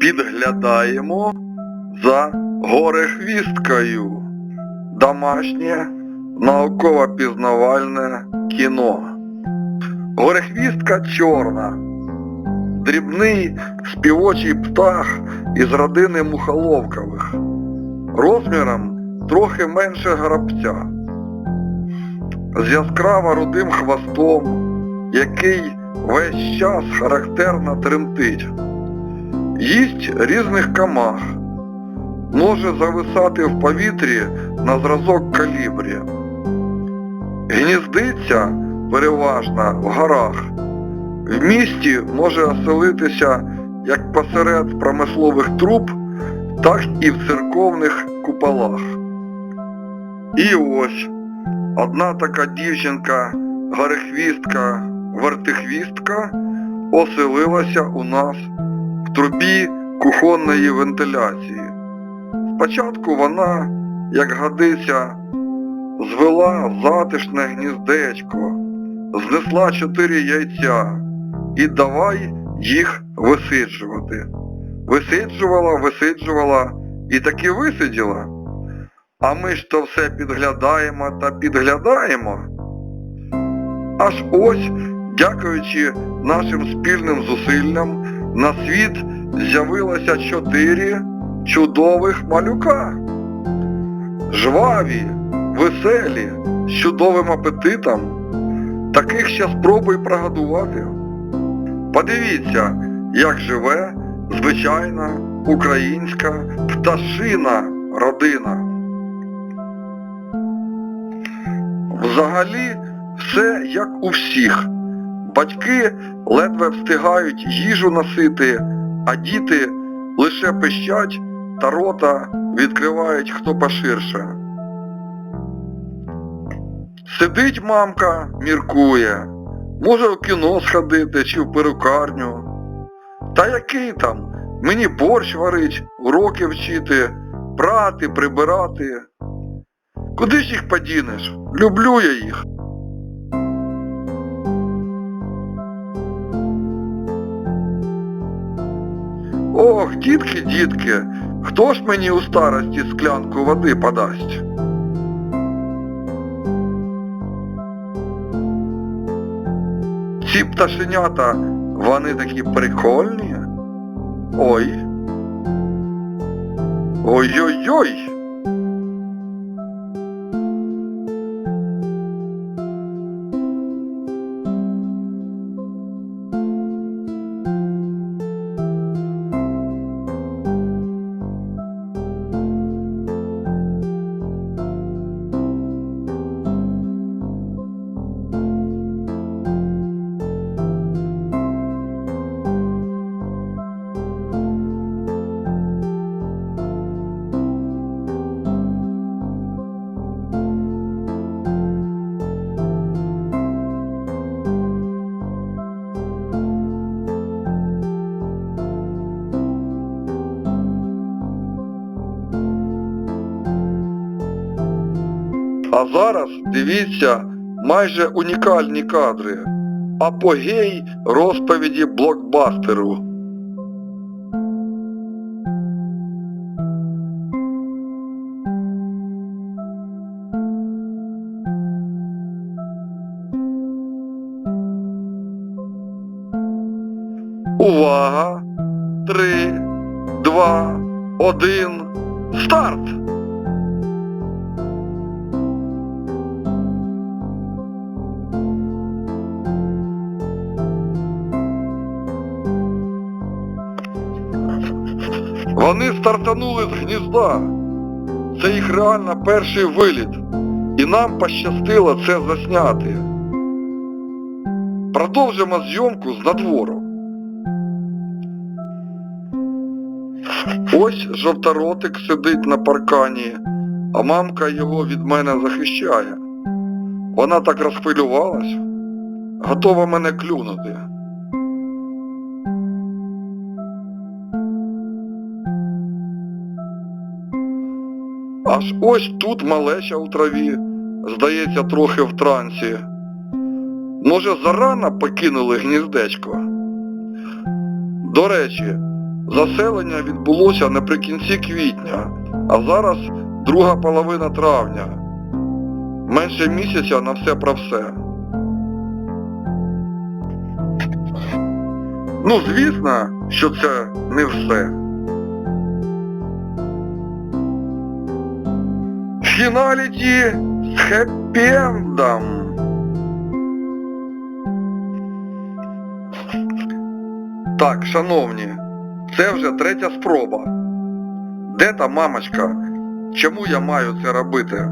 підглядаємо за горехвісткою. Домашнє науково-пізнавальне кіно. Горехвістка чорна. Дрібний співочий птах із родини мухоловкових. Розміром трохи менше грабця. З яскраво рудим хвостом, який весь час характерно тремтить. Їсть різних камах, може зависати в повітрі на зразок калібрі. Гніздиться переважно в горах. В місті може оселитися як посеред промислових труб, так і в церковних куполах. І ось одна така дівчинка, горехвістка, вертихвістка, оселилася у нас трубі кухонної вентиляції. Спочатку вона, як годиться, звела затишне гніздечко, знесла чотири яйця і давай їх висиджувати. Висиджувала, висиджувала і таки висиділа. А ми ж то все підглядаємо та підглядаємо. Аж ось, дякуючи нашим спільним зусиллям, на світ з'явилося чотири чудових малюка. Жваві, веселі, з чудовим апетитом. Таких ще спробуй прогодувати. Подивіться, як живе звичайна українська пташина родина. Взагалі все як у всіх. Батьки ледве встигають їжу носити, а діти лише пищать та рота відкривають хто поширше. Сидить мамка, міркує, може в кіно сходити чи в перукарню. Та який там? Мені борщ варить, уроки вчити, прати, прибирати. Куди ж їх подінеш? Люблю я їх. Ох, дітки, дітки, хто ж мені у старості склянку води подасть? Ці пташенята, вони такі прикольні. Ой. Ой-ой-ой. А зараз дивіться майже унікальні кадри. Апогей розповіді блокбастеру. Увага! Три, два, один, старт! Вони стартанули з гнізда. Це їх реально перший виліт. І нам пощастило це засняти. Продовжимо зйомку з надвору. Ось жовторотик сидить на паркані, а мамка його від мене захищає. Вона так розхвилювалась, готова мене клюнути. Аж ось тут малеча у траві, здається, трохи в трансі. Може, зарано покинули гніздечко? До речі, Заселення відбулося наприкінці квітня, а зараз друга половина травня. Менше місяця на все про все. Ну, звісно, що це не все. Фіналіті з хеппі-ендом. Так, шановні, це вже третя спроба. Де та мамочка? Чому я маю це робити?